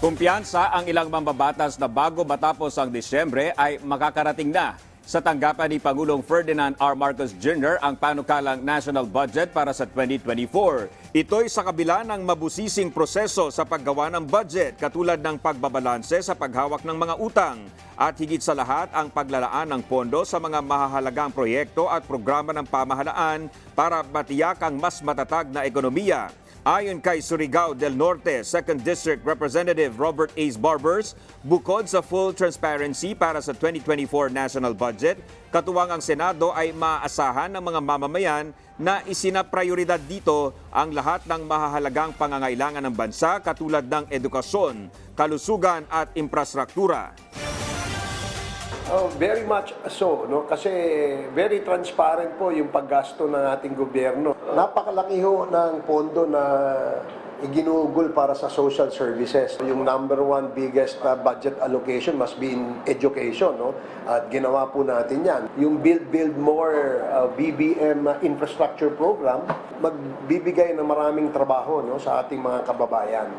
Kumpiyansa ang ilang mambabatas na bago matapos ang Disyembre ay makakarating na sa tanggapan ni Pangulong Ferdinand R. Marcos Jr. ang panukalang national budget para sa 2024. Ito'y sa kabila ng mabusising proseso sa paggawa ng budget katulad ng pagbabalanse sa paghawak ng mga utang at higit sa lahat ang paglalaan ng pondo sa mga mahahalagang proyekto at programa ng pamahalaan para matiyak ang mas matatag na ekonomiya. Ayon kay Surigao del Norte, 2nd District Representative Robert Ace Barbers, bukod sa full transparency para sa 2024 national budget, katuwang ang Senado ay maaasahan ng mga mamamayan na isinaprioridad dito ang lahat ng mahahalagang pangangailangan ng bansa katulad ng edukasyon, kalusugan at infrastruktura. Oh, very much so, no? Kasi very transparent po yung paggasto ng ating gobyerno. Napakalaki ho ng pondo na iginugol para sa social services. Yung number one biggest uh, budget allocation must be in education, no? At ginawa po natin yan. Yung Build Build More uh, BBM infrastructure program, magbibigay ng maraming trabaho no, sa ating mga kababayan.